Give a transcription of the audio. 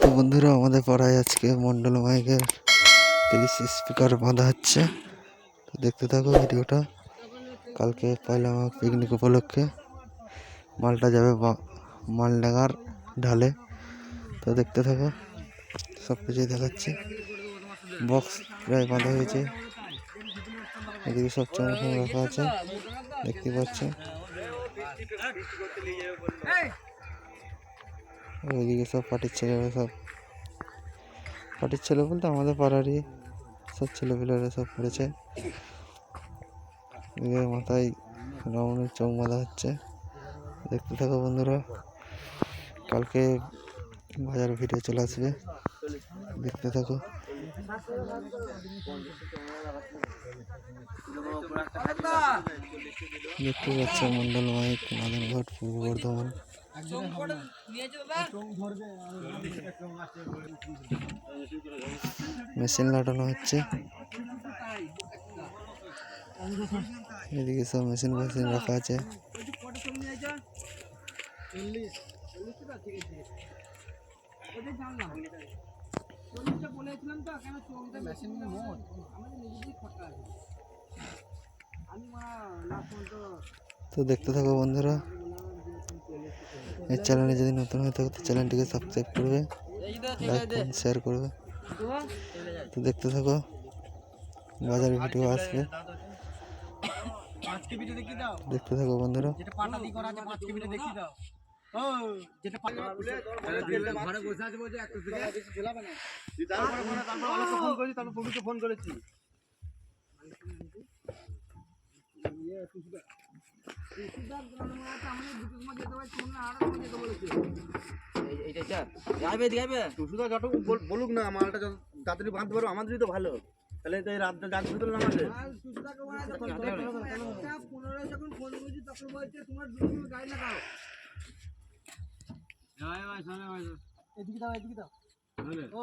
তো বন্ধুরা, আমাদের পাড়ায় আজকে মন্ডল মাইকের তিরিশ স্পিকার বাঁধা হচ্ছে। তো দেখতে থাকো ভিডিওটা। কালকে পয়লা মাঘ পিকনিক উপলক্ষে মালটা যাবে মালডাঙ্গার ঢালে। তো দেখতে থাকো, সব কিছুই দেখাচ্ছি। বক্স প্রায় বাঁধা হয়েছে। এদিকে সব চমচম রাখা আছে। দেখতে পাচ্ছ। ওইদিকে সব পার্টির ছেলেরা সব, পার্টির ছেলে বলতে আমাদের পাড়ারই সব ছেলেপেলেরা সব পড়েছে। এদিকে মাথায় রাউন্ডের চোখ বাঁধা হচ্ছে। দেখতে থাকো বন্ধুরা, কালকে বাজার ভিডিও চলে আসবে। দেখতে থাকো। দেখতে পাচ্ছ মন্ডল মাইক নাদনঘাট পূর্ব বর্ধমান। মেশিন লাগানো হচ্ছে। এদিকে সব মেশিন মেশিন রাখা আছে। তো দেখতে থাকো বন্ধুরা। এই চ্যানেলে যদি নতুন হয়ে থাকে, তো চ্যানেলটিকে সাবস্ক্রাইব করবে লাইক শেয়ার করবে। তো দেখতে থাকো, বাজারে ভিডিও আসবে। দেখতে থাকো বন্ধুরা। ফোন করেছি ফোন করেছি টুসুদা যত বল- বলুক না মালটা যত তাড়াতাড়ি বাঁধতে পারো আমাদেরই তো ভালো তাহলে তো এই রাত রাত শুধু না আমাদের এদিকে দাও এদিকে দাও ও